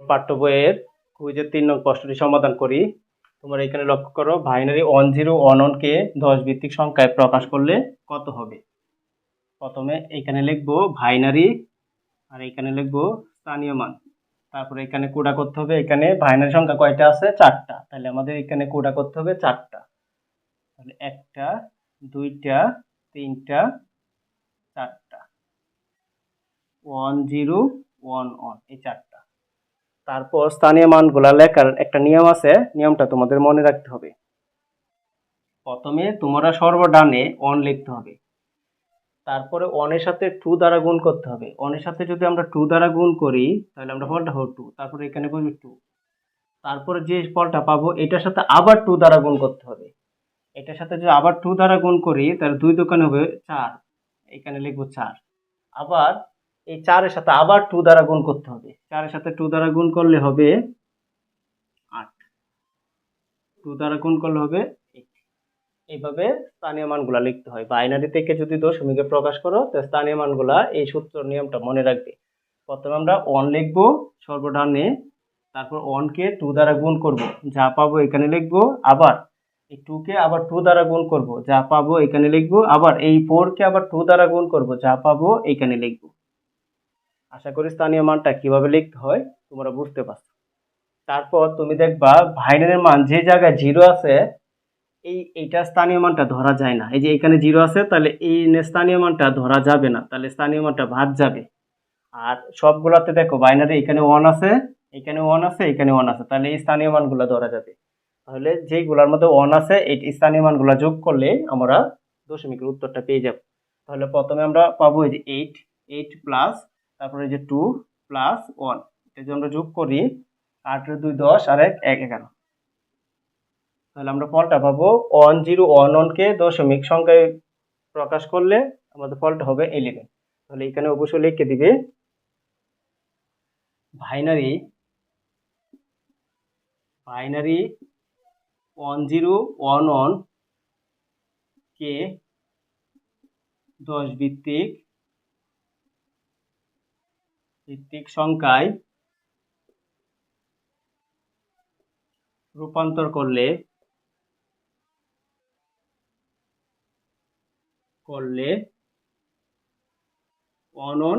পাঠ্য বইয়ের কুইজের তিন নং প্রশ্নটি সমাধান করি। তোমরা এখানে লক্ষ্য করো বাইনারি ওয়ান জিরো ওয়ান ওয়ানকে দশ ভিত্তিক সংখ্যায় প্রকাশ করলে কত হবে? প্রথমে এখানে লিখব বাইনারি আর এখানে লিখব স্থানীয় মান। তারপরে এখানে কোডা করতে হবে? এখানে বাইনারি সংখ্যা কয়টা আছে? চারটা। তাহলে আমাদের এখানে কোডা করতে হবে? চারটা। তাহলে একটা, দুইটা, তিনটা, চারটা। ওয়ান জিরো ওয়ান ওয়ান এই চারটা। তারপর স্থানীয় মানগুলা লেখার একটা নিয়ম আছে, নিয়মটা তোমাদের মনে রাখতে হবে। প্রথমে তোমরা সর্বডানে অন লিখতে হবে। তারপরে অনের সাথে টু দ্বারা গুণ করতে হবে। অনের সাথে যদি আমরা টু দ্বারা গুণ করি, তাহলে আমরা ফলটা হবে টু তারপরে এখানে বসবে টু তারপরে যে ফলটা পাবো, এটার সাথে আবার টু দ্বারা গুণ করতে হবে। এটার সাথে যদি আবার টু দ্বারা গুণ করি, তাহলে দুই দোকানে হবে চার। এখানে লিখব চার। আবার এই চারের সাথে আবার টু দ্বারা গুণ করতে হবে। চারের সাথে টু দ্বারা গুণ করলে হবে আট। টু দ্বারা গুণ করলে হবে এইভাবে স্থানীয় মানগুলা লিখতে হয়। বাইনারি থেকে যদি দশমিকে প্রকাশ করো, তো স্থানীয় মানগুলা এই সূত্র নিয়মটা মনে রাখবে। প্রথমে আমরা অন লিখব সর্বডানে তারপর অনকে টু দ্বারা গুণ করব। যা পাবো এখানে লিখব, আবার এই টুকে আবার টু দ্বারা গুণ করব। যা পাবো এখানে লিখব, আবার এই ফোরকে আবার টু দ্বারা গুণ করব। যা পাবো এখানে লিখব। আশা করি স্থানীয় মানটা কীভাবে লিখতে হয়, তোমরা বুঝতে পারছ। তারপর তুমি দেখবা ভাইনারের মান যে জায়গায় জিরো আছে, এই, এইটা স্থানীয় মানটা ধরা যায় না। এই যে এখানে জিরো আছে, তাহলে এই স্থানীয় মানটা ধরা যাবে না, তাহলে স্থানীয় মানটা বাদ যাবে। আর সবগুলাতে দেখো, বাইনারি এখানে ওয়ান আছে, এখানে ওয়ান আছে, এখানে ওয়ান আছে, তাহলে এই স্থানীয় মানগুলো ধরা যাবে। তাহলে যেগুলোর মধ্যে ওয়ান আছে, এই স্থানীয় মানগুলো যোগ করলে আমরা দশমিকের উত্তরটা পেয়ে যাব। তাহলে প্রথমে আমরা পাবো এই যে এইট এইট প্লাস তারপরে এই যে টু প্লাস ওয়ান এটা যদি আমরা যোগ করি আটের দুই দশ আর এক এক এগারো। তাহলে আমরা ফলটা পাবো ওয়ান জিরো ওয়ান ওয়ানকে দশমিক সংখ্যায় প্রকাশ করলে আমাদের ফলটা হবে ইলেভেন তাহলে এখানে অবশ্যই লিখে দিবে binary binary one zero one one কে দশ ভিত্তিক ভিত্তিক সংখ্যায় রূপান্তর করলে করলে অনন